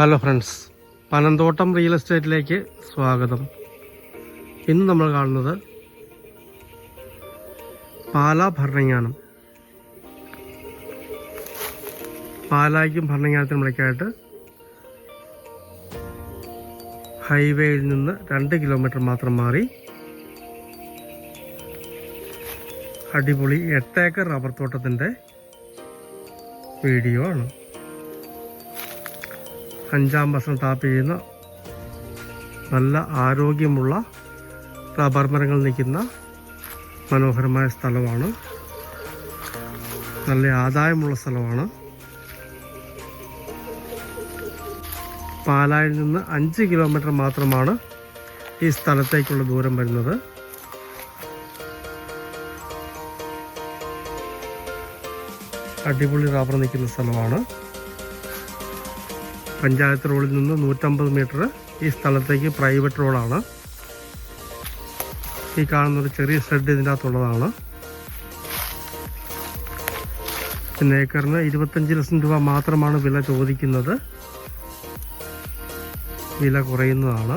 Hello friends Panamthottam real എസ്റ്റേറ്റിലേക്ക് സ്വാഗതം. ഇന്ന് നമ്മൾ കാണുന്നത് പാലാ ഭരണങ്ങാനം. പാലായ്ക്കും ഭരണങ്ങാനത്തിനും ഇടയ്ക്കായിട്ട് ഹൈവേയിൽ നിന്ന് രണ്ട് കിലോമീറ്റർ മാത്രം മാറി അടിപൊളി എട്ടേക്കർ റബ്ബർ തോട്ടത്തിന്റെ വീഡിയോ ആണ്. അഞ്ചാം വർഷം ടാപ്പ് ചെയ്യുന്ന നല്ല ആരോഗ്യമുള്ള റബ്ബർ മരങ്ങൾ നിൽക്കുന്ന മനോഹരമായ സ്ഥലമാണ്. നല്ല ആദായമുള്ള സ്ഥലമാണ്. പാലായിൽ നിന്ന് അഞ്ച് കിലോമീറ്റർ മാത്രമാണ് ഈ സ്ഥലത്തേക്കുള്ള ദൂരം വരുന്നത്. അടിപൊളി റബ്ബർ നിൽക്കുന്ന സ്ഥലമാണ്. പഞ്ചായത്ത് റോഡിൽ നിന്ന് നൂറ്റമ്പത് മീറ്റർ ഈ സ്ഥലത്തേക്ക് പ്രൈവറ്റ് റോഡാണ് ഈ കാണുന്ന ഒരു ചെറിയ ഷെഡ് ഇതിന്റെ അകത്തുള്ളതാണ് പിന്നെ ഏക്കറിന് ഇരുപത്തഞ്ച് ലക്ഷം രൂപ മാത്രമാണ് വില ചോദിക്കുന്നത്. വില കുറയുന്നതാണ്.